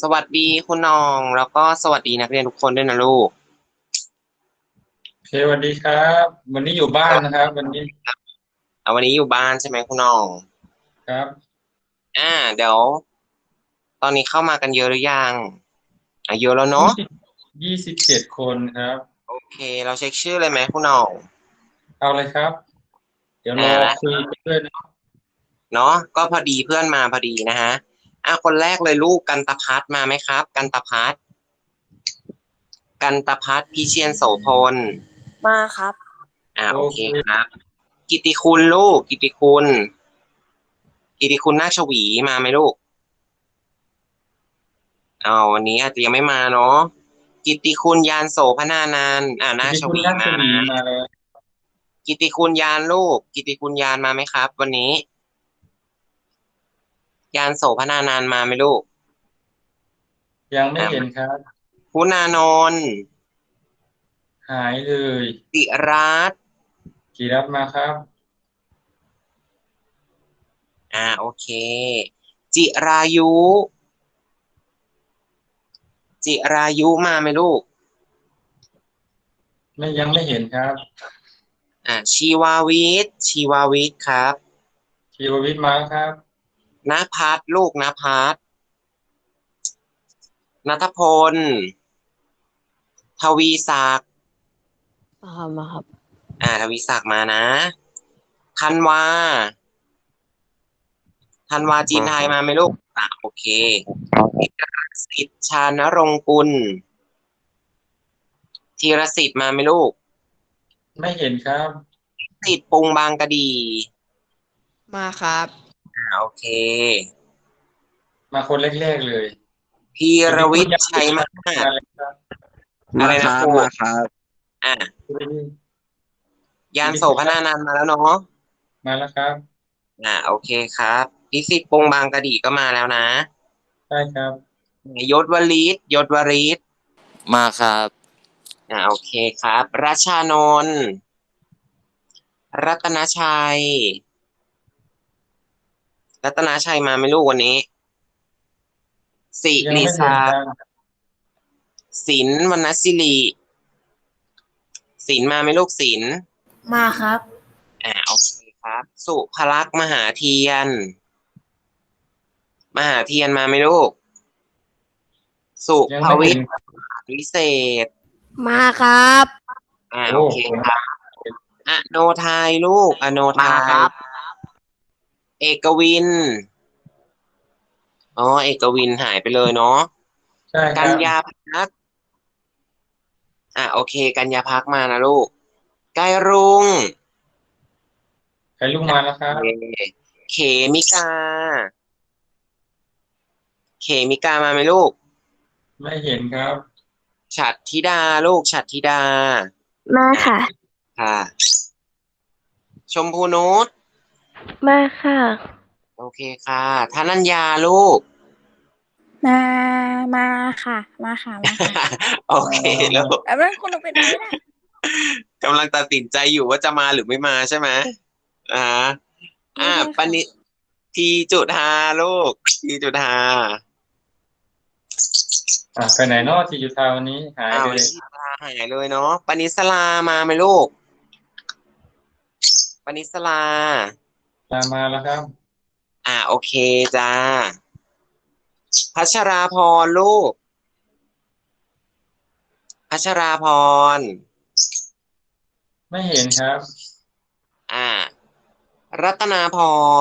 อืมสวัสดีคุณน้อง แล้วก็สวัสดีนักเรียนทุกคนด้วยนะลูกโอเคสวัสดีครับ วันนี้อยู่บ้านนะครับ วันนี้เอาวันนี้อยู่บ้านใช่ไหมคุณน้องครับ อ่า เดี๋ยว ตอนนี้เข้ามากันเยอะหรือยังอะเยอะแล้วเนาะยี่สิบเจ็ดคนครับ โอเค เราเช็คชื่อเลยไหมคุณน้อง เอาเลยครับ เดี๋ยวรออ่าคุยกันด้วยนะเนาะก็พอดีเพื่อนมาพอดีนะฮะ อะคนแรกเลยลูกกันตพัฒน์มาไหมครับ กันตพัฒน์กันตพัฒน์พิเชียนโสพลมาครับ อ่าโอเคครับ กิติคุณลูก กิติคุณ กิติคุณนาคชวีมาไหมลูกอ๋อวันนี้อาจจะยังไม่มาเนาะกิติคุณยานโสพนานานท์อ่านาคชวีคุณมาชวีนะมาแล้วกิติคุณยานลูก กิติคุณยานมาไหมครับ วันนี้ ยานโสพนานานท์มาไหมลูก ยังไม่เห็นครับคุณานนท์หายเลยติรัตน์กีรับมาครับ อ่าโอเค จิรายุ จิรายุมาไหมลูก ไม่ยังไม่เห็นครับ อ่าชีวาวิทย์ชีวาวิทย์ครับ ชีววิทย์มาแล้วครับ นภัสลูกนภัสนัทพล ทวีศักดิ์มาครับมาครับ อ่า ทวีศักดิ์มานะ ธันวา ธันวาจีนไทยมาไหมลูกอ่าโอเคสิทธิ์ชานรงค์กุลธีรสิทธิ์มาไหมลูก ไม่เห็นครับ สิทธิ์ปรุงบางกะดี มาครับ อ่าโอเค มาคนแรกๆเลยพีรวิทย์ชัยมากมาเลยครับอะไรนะครู มาครับอะยานโสพนานันท์มาแล้วเนาะมาแล้วครับ อ่าโอเคครับพิสิทธิ์ปรุงบางกะดีก็มาแล้วนะใช่ครับ ยศวลีศยศวริศมาครับ อ่าโอเคครับ รัชชานนท์รัตนชัย รัตนชัยมาไหมลูกวันนี้สิยังริไม่เห็นสาครับศิลป์วรรณศิริศิลป์มาไหมลูกศิลป์มาครับ อ่าโอเคครับ สุภลักษณ์มหาเทียน มหาเทียนมาไหมลูก สุยังภไม่วิเห็ทนย์วิเศษ มาครับ อ่าโอ้โอเคครับ อโนไทยลูก อโนไทยมาครับ เอกวิน อ๋อ เอกวินหายไปเลยเนาะใช่คกัรัญบญาพัก อะโอเค กัญญาพักมานะลูกไกรรุงใครลุกมาแล้วครับเอเขมิกา เขมิกามาไหมลูก ไม่เห็นครับ ฉัตรธิดาลูกฉัตรธิดา มาค่ะ ค่ะ ชมพูนุช มาค่ะ โอเคค่ะธนัญญาลูก มา มาค่ะ มาค่ะ มาค่ะโอเคลูกแล้วมันคุณเป็นอะไรนะกำลังตัดสินใจอยู่ว่าจะมาหรือไม่มาใช่ไหมอ่าอ่าปณิพีจุธาลูกพีจุธาอะไปไหนเนอกที่อยู่ทาววันนี้หายอ้าวไปเลยพีจุธาหายเลยเนาะปณิสลามาไหมลูกปณิสลา ตามมาแล้วครับ อ่าโอเคจ้า พัชราพรลูก พัชราพร ไม่เห็นครับ อ่า รัตนาพ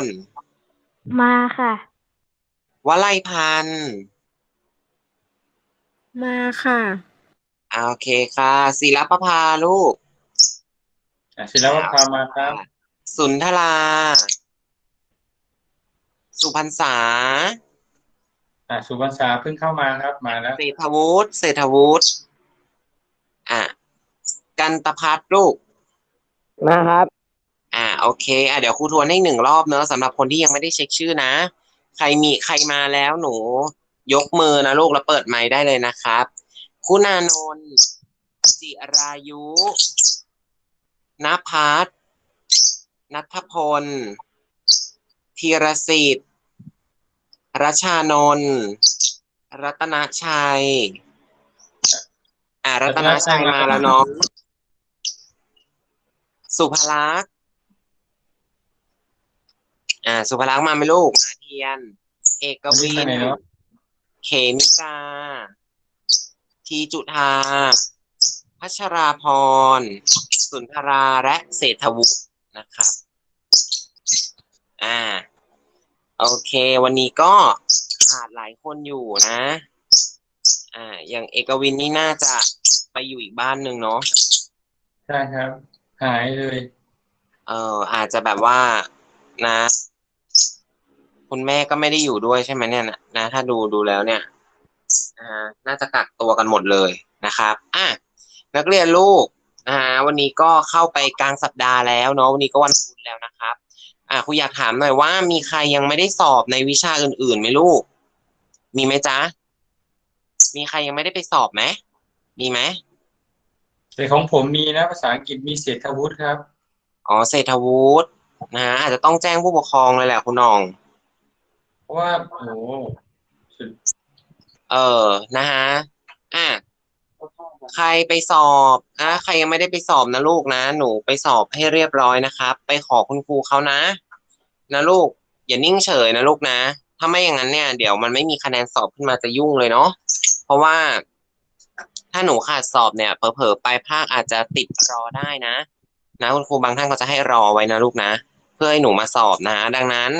ร มาค่ะ วลัยพันธ์ มาค่ะ อ่าโอเคค่ะศิลปภาลูก อะศิลปภามาครับ สุนทรา สุพรรษา อะสุวรรณษาเพิ่งเข้ามาครับมาแล้ว เศรษฐวุฒิ เศรษฐวุฒิ อะ กันตพัฒน์ลูก มาครับ อ่าโอเคอะเดี๋ยวครูทวนให้หนึ่งรอบเนอะสำหรับคนที่ยังไม่ได้เช็คชื่อนะ ใครมีใครมาแล้วหนู ยกมือนะลูกแล้วเปิดไมค์ได้เลยนะครับ คุณานนท์จิรายุนภัส นัทพล ธีรสิทธิ์รัชชานนท์รัตนชัย อ่า รัตนชัยมาแล้วเน้อง สุภลักษณ์อ่า สุภลักษณ์มาไหมลูกมาเทียน เอกวิไปนไหนเนาะเขมิกา ทีจุธา พัชราพร สุนทราและเศรษฐวุฒิ นะครับ อ่า โอเค วันนี้ก็ขาดหลายคนอยู่นะ อ่า อย่างเอกวินนี่น่าจะไปอยู่อีกบ้านหนึ่งเนาะ ใช่ครับ หายเลย เอออาจจะแบบว่านะ คุณแม่ก็ไม่ได้อยู่ด้วยใช่ไหมเนี่ยนะนะถ้าดูดูแล้วเนี่ยอ่าน่าจะกักตัวกันหมดเลยนะครับ อะ นักเรียนลูก นะฮะวันนี้ก็เข้าไปกลางสัปดาห์แล้วเนาะวันนี้ก็วันพุธแล้วนะครับ อะครูอยากถามหน่อยว่ามีใครยังไม่ได้สอบในวิชาอื่นๆไหมลูก มีไหมจ๊ะ มีใครยังไม่ได้ไปสอบไหมมีไหมแต่ของผมมีนะภาษาอังกฤษมีเศรษฐวุฒิครับอ๋อเศรษฐวุฒินะฮะอาจจะต้องแจ้งผู้ปกครองเลยแหละคุณน้อง เพราะว่าโอ้โหสุดเออนะฮะอะ ใครไปสอบอะใครยังไม่ได้ไปสอบนะลูกนะ หนูไปสอบให้เรียบร้อยนะครับ ไปขอคุณครูเขานะ นะลูก อย่านิ่งเฉยนะลูกนะ ถ้าไม่อย่างนั้นเนี่ย เดี๋ยวมันไม่มีคะแนนสอบขึ้นมาจะยุ่งเลยเนาะเพราะว่า ถ้าหนูขาดสอบเนี่ยเผลอๆปลายภาคอาจจะติดรอได้นะ นะคุณครูบางท่านก็จะให้รอไว้นะลูกนะ เพื่อให้หนูมาสอบนะ ดังนั้น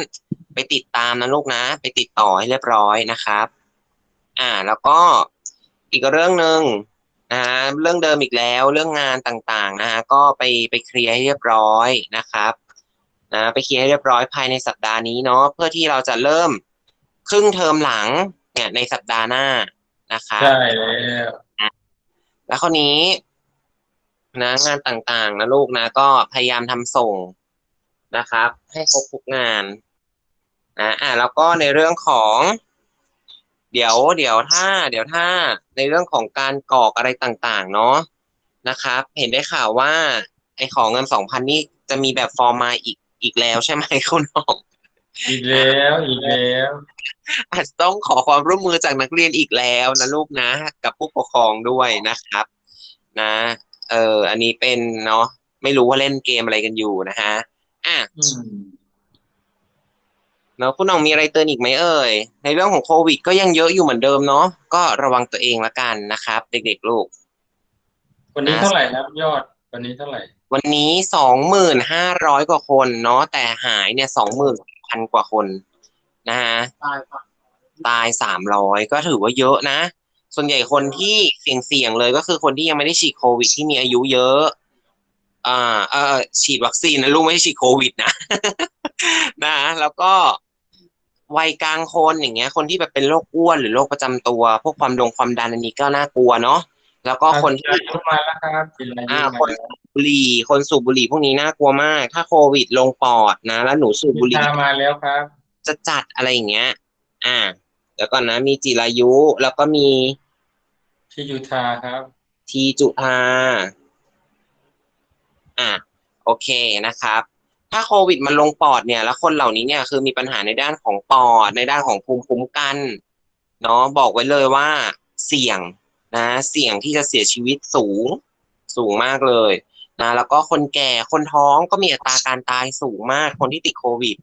ไปติดตามนะลูกนะ ไปติดต่อให้เรียบร้อยนะครับ อ่า แล้วก็อีกเรื่องหนึ่ง นะฮะเรื่องเดิมอีกแล้วเรื่องงานต่างๆนะฮะก็ไปไปเคลียร์ให้เรียบร้อยนะครับนะไปเคลียร์ให้เรียบร้อยภายในสัปดาห์นี้เนาะเพื่อที่เราจะเริ่มครึ่งเทอมหลังเนี่ยในสัปดาห์หน้านะครับใช่แล้วแล้วคราวนี้นะงานต่างๆนะลูกนะก็พยายามทำส่งนะครับ ให้ครบทุกงานนะอ่าแล้วก็ในเรื่องของ เดี๋ยวเดี๋ยวถ้า เดี๋ยวถ้าในเรื่องของการกรอกอะไรต่างๆ เนาะนะครับ เห็นได้ข่าวว่า ไอ้ของเงินสองพันนี่จะมีแบบฟอร์มมาอีกอีกแล้วใช่ไหมคุณน้องอีกแล้วอีกแล้วอาจจะต้องขอความร่วมมือจากนักเรียนอีกแล้วนะลูกนะ กับผู้ปกครองด้วยนะครับ นะ เอออันนี้เป็นเนาะไม่รู้ว่าเล่นเกมอะไรกันอยู่นะฮะอะ อืมเนาะคุณน้องมีอะไรเตือนอีกไหมเอ่ย ในเรื่องของโควิด ก็ยังเยอะอยู่เหมือนเดิมเนาะก็ระวังตัวเองละกันนะครับ เด็กๆลูก วันนี้เท่าไหร่ครับยอด วันนี้เท่าไหร่ วันนี้สองหมื่นห้าร้อยกว่าคนเนาะแต่หายเนี่ยสองหมื่นพันกว่าคนนะฮะตายสามร้อยก็ถือว่าเยอะนะ ส่วนใหญ่คนที่เสี่ยงเสี่ยงๆเลยก็คือคนที่ยังไม่ได้ฉีดโควิดที่มีอายุเยอะอ่าเออฉีดวัคซีนนะลูกไม่ได้ฉีดโควิดนะ นะ แล้วก็ วัยกลางคนอย่างเงี้ย คนที่แบบเป็นโรคอ้วนหรือโรคประจำตัว พวกความดงความดันอันนี้ก็น่ากลัวเนาะแล้วก็คนที่จิรายุมาแล้วครับจิรายุอ่ามาคนแล้วสูบบุหรี่ คนสูบบุหรี่พวกนี้น่ากลัวมาก ถ้าโควิดลงปอดนะ แล้วหนูสูบบุหพิรี่ธามาแล้วครับ จะจัดอะไรอย่างเงี้ย อ่าเดี๋ยวก่อนนะ มีจิรายุแล้วก็มีที่ยูทาครับ ทีจุธาอ่าโอเคนะครับ ถ้าโควิดมันลงปอดเนี่ย แล้วคนเหล่านี้เนี่ยคือมีปัญหาในด้านของปอดในด้านของภูมิคุ้มกันเนาะบอกไว้เลยว่าเสี่ยงนะ เสี่ยงที่จะเสียชีวิตสูงสูงมากเลยนะแล้วก็คนแก่คนท้องก็มีอัตราการตายสูงมากคนที่ติดโควิด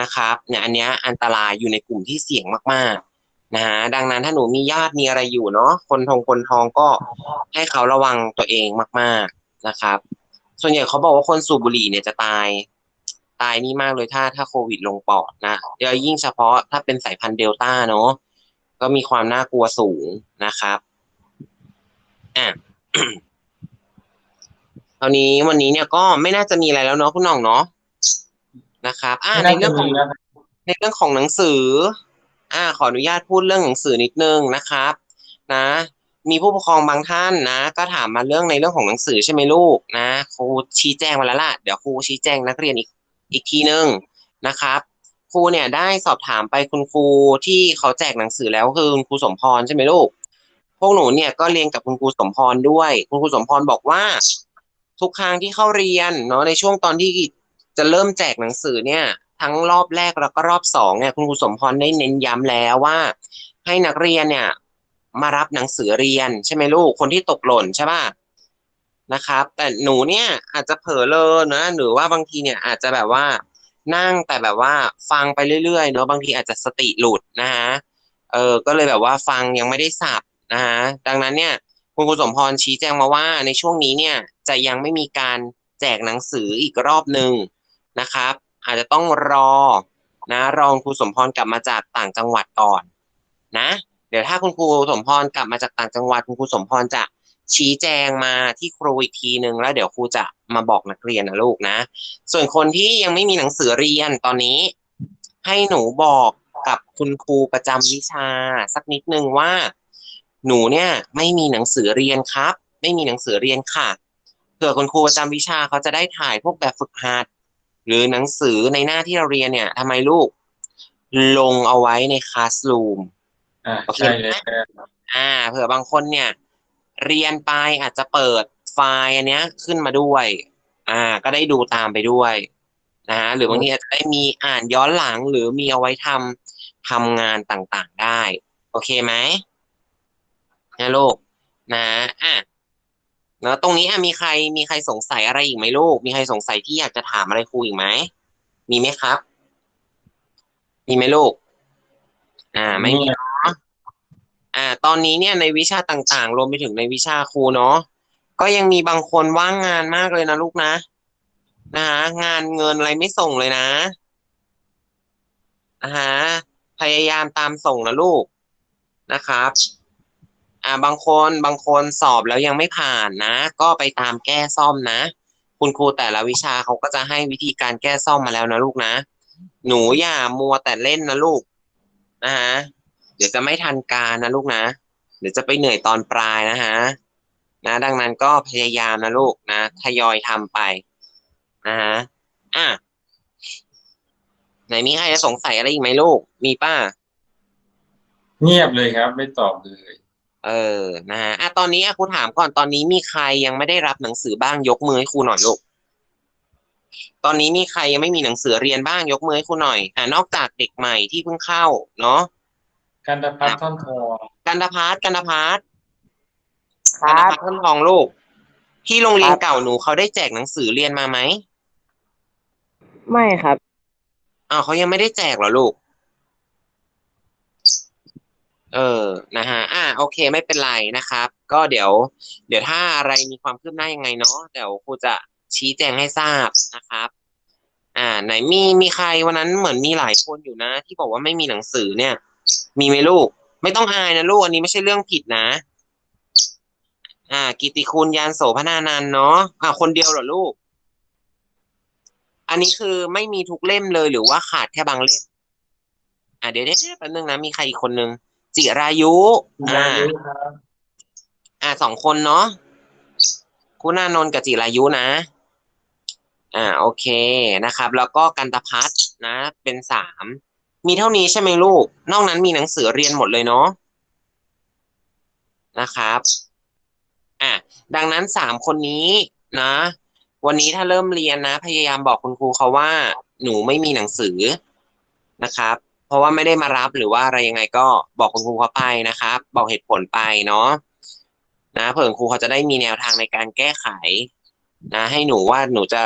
นะครับเนี่ยอันเนี้ยอันตรายอยู่ในกลุ่มที่เสี่ยงมากๆนะฮะดังนั้นถ้าหนูมีญาติมีอะไรอยู่เนาะคนทงคนท้องก็ให้เขาระวังตัวเองมาก ๆนะครับ ส่วนใหญ่เขาบอกว่าคนสูบบุหรี่เนี่ยจะตาย ตายนี่มากเลยถ้าถ้าโควิดลงปอดนะเดี๋ยวยิ่งเฉพาะถ้าเป็นสายพันธุ์เดลต้าเนาะก็มีความน่ากลัวสูงนะครับอะคราวนี้วันนี้เนี่ยก็ไม่น่าจะมีอะไรแล้วเนาะคุณหน่องเนาะนะครับ อ่าในไม่น่าเรื่จะองของมีแล้วครับในเรื่องของหนังสือ อ่า ขออนุญาตพูดเรื่องหนังสือนิดนึงนะครับ นะ มีผู้ปกครองบางท่านนะ ก็ถามมาเรื่องในเรื่องของหนังสือใช่ไหมลูกนะครูชี้แจงมาแล้วล่ะเดี๋ยวครูชี้แจงนักเรียนอีกอีกทีนึงนะครับ ครูเนี่ยได้สอบถามไปคุณครูที่เขาแจกหนังสือแล้วคือคุณครูสมพรใช่ไหมลูก พวกหนูเนี่ยก็เรียนกับคุณครูสมพรด้วย คุณครูสมพรบอกว่า ทุกครั้งที่เข้าเรียนเนาะในช่วงตอนที่จะเริ่มแจกหนังสือเนี่ย ทั้งรอบแรกแล้วก็รอบสองเนี่ยคุณครูสมพรได้เน้นย้ำแล้วว่า ให้นักเรียนเนี่ย มารับหนังสือเรียนใช่ไหมลูกคนที่ตกหล่นใช่ป่ะนะครับ แต่หนูเนี่ยอาจจะเผลอเลยนะหรือว่าบางทีเนี่ยอาจจะแบบว่านั่งแต่แบบว่าฟังไปเรื่อยๆเนอะบางทีอาจจะสติหลุดนะฮะเออก็เลยแบบว่าฟังยังไม่ได้สับนะฮะดังนั้นเนี่ยคุณครูสมพรชี้แจงมาว่าในช่วงนี้เนี่ยจะยังไม่มีการแจกหนังสืออีกรอบหนึ่งนะครับ อาจจะต้องรอนะรองครูสมพรกลับมาจากต่างจังหวัดก่อนนะ เดี๋ยวถ้าคุณครูสมพรกลับมาจากต่างจังหวัดคุณครูสมพรจะชี้แจงมาที่ครูอีกทีหนึ่งแล้วเดี๋ยวครูจะมาบอกนักเรียนนะลูกนะ ส่วนคนที่ยังไม่มีหนังสือเรียนตอนนี้ ให้หนูบอกกับคุณครูประจำวิชา สักนิดนึงว่า หนูเนี่ยไม่มีหนังสือเรียนครับ ไม่มีหนังสือเรียนค่ะเผื่อคุณครูประจำวิชาเขาจะได้ถ่ายพวกแบบฝึกหัดหรือหนังสือในหน้าที่เราเรียนเนี่ยทำไมลูก ลงเอาไว้ในคลาส o ูม อ่าโอเคใช่เลยครับอ่า เผื่อบางคนเนี่ย เรียนไปอาจจะเปิดไฟล์อันเนี้ยขึ้นมาด้วย อ่า ก็ได้ดูตามไปด้วยนะฮะหรือบางทีอาจจะได้มีอ่านย้อนหลังหรือมีเอาไว้ทำทำงานต่างๆได้ โอเคไหมนะลูกนะอะเนอะตรงนี้อะมีใครมีใครสงสัยอะไรอีกไหมลูก มีใครสงสัยที่อยากจะถามอะไรครูอีกไหมมีไหมครับ มีไหมลูก อ่า ไม่มีอ่า ตอนนี้เนี่ยในวิชาต่างๆ รวมไปถึงในวิชาครูเนาะก็ยังมีบางคนว่างงานมากเลยนะลูกนะนะฮะงานเงินอะไรไม่ส่งเลยนะอ่าฮะพยายามตามส่งนะลูกนะครับ อ่าบางคนบางคนสอบแล้วยังไม่ผ่านนะ ก็ไปตามแก้ซ่อมนะ คุณครูแต่ละวิชาเขาก็จะให้วิธีการแก้ซ่อมมาแล้วนะลูกนะ หนูอย่ามัวแต่เล่นนะลูกนะฮะ ดี๋ยวจะไม่ทันการนะลูกนะ เดี๋ยวจะไปเหนื่อยตอนปลายนะฮะนะดังนั้นก็พยายามนะลูกนะทยอยทำไปนะฮะอะไหนมีใครจะสงสัยอะไรอีกไหมลูก มีป้า เงียบเลยครับ ไม่ตอบเลย เออนะฮะอะตอนนี้อะครูถามก่อนตอนนี้มีใครยังไม่ได้รับหนังสือบ้างยกมือให้ครูหน่อยลูกตอนนี้มีใครยังไม่มีหนังสือเรียนบ้างยกมือให้ครูหน่อยอะนอกจากเด็กใหม่ที่เพิ่งเข้า เนาะ กันตพัฒน์ท่อนทองกันตพัฒน์กันตพัฒน์คกันรัตบพัฒน์ต้นทองลูก ที่โรงเรียนครับเก่าหนูเขาได้แจกหนังสือเรียนมาไหมไม่ครับ อ้าวเขายังไม่ได้แจกเหรอลูก เออ นะฮะ อ่า โอเค ไม่เป็นไรนะครับ ก็เดี๋ยว เดี๋ยวถ้าอะไรมีความคืบหน้ายังไงเนาะ เดี๋ยวครูจะชี้แจงให้ทราบนะครับ อ่า ไหนมี มีใครวันนั้นเหมือนมีหลายคนอยู่นะ ที่บอกว่าไม่มีหนังสือเนี่ย มีไหมลูก ไม่ต้องอายนะลูก อันนี้ไม่ใช่เรื่องผิดนะ อ่า กิติคุณยานโสพนานันท์เนาะอ่าคนเดียวเหรอลูก อันนี้คือไม่มีทุกเล่มเลยหรือว่าขาดแค่บางเล่ม อ่าเดี๋ยวเดี๋ยวแป๊บนึงนะมีใครอีกคนนึงจิรายุอ่าอ่าสองคนเนาะคุณานนท์กับจิรายุนะอ่าโอเคนะครับ แล้วก็กันตพัฒนะเป็นสาม มีเท่านี้ใช่ไหมลูก นอกนั้นมีหนังสือเรียนหมดเลยเนาะนะครับอะดังนั้นสามคนนี้นะ วันนี้ถ้าเริ่มเรียนนะ พยายามบอกคุณครูเขาว่า หนูไม่มีหนังสือนะครับ เพราะว่าไม่ได้มารับหรือว่าอะไรยังไงก็บอกคุณครูเขาไปนะครับ บอกเหตุผลไปเนาะนะเผื่อคุณครูเขาจะได้มีแนวทางในการแก้ไข นะ ให้หนูว่าหนูจะ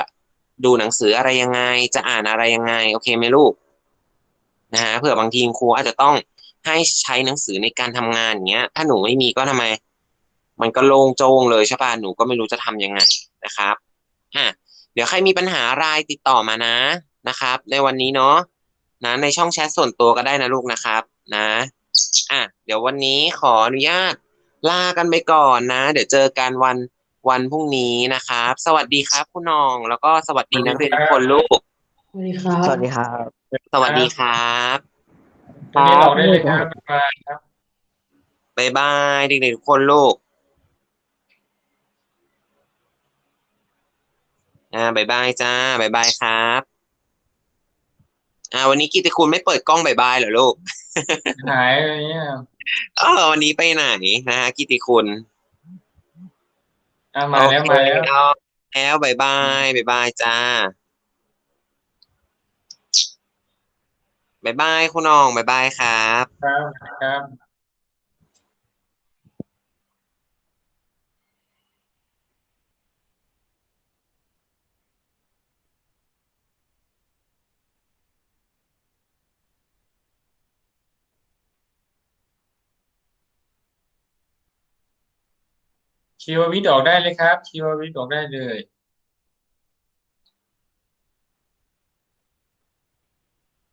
ดูหนังสืออะไรยังไง จะอ่านอะไรยังไง โอเคไหมลูก นะฮะเผื่อบางทีครูอาจจะต้องให้ใช้หนังสือในการทำงานอย่างเงี้ย ถ้าหนูไม่มีก็ทำไม มันก็โล่งโจงเลยใช่ป่ะหนูก็ไม่รู้จะทำยังไงนะครับอะเดี๋ยวใครมีปัญหาอะไรติดต่อมานะนะครับ ในวันนี้เนาะนะในช่องแชทส่วนตัวก็ได้นะลูกนะครับ นะอะเดี๋ยววันนี้ขออนุญาตลากันไปก่อนนะ เดี๋ยวเจอกันวันวันพรุ่งนี้นะครับ สวัสดีครับคุณน้อง แล้วก็สวัสดีนักเรียนทุกคนลูก สวัสดีครับ สวัสดีครับ สวัสดีครับวันนี้บอกได้เลยครับบ๊ายบายครับบ๊ายบายเด็กๆทุกคนลูกอ่าบ๊ายบายจ้าบ๊ายบายครับอ่าวันนี้กิติคุณไม่เปิดกล้องบ๊ายบายเหรอลูกหายอะไรเงี้ยเออวันนี้ไปไหนนะฮะกิติคุณอะมาแล้วมาแล้วโอเคแล้วบ๊ายบายบ๊ายบายจ้า บ๊ายบายคุณน้องบ๊ายบายครับครับครับชีววิทย์ออกได้เลยครับชีววิทย์ออกได้เลย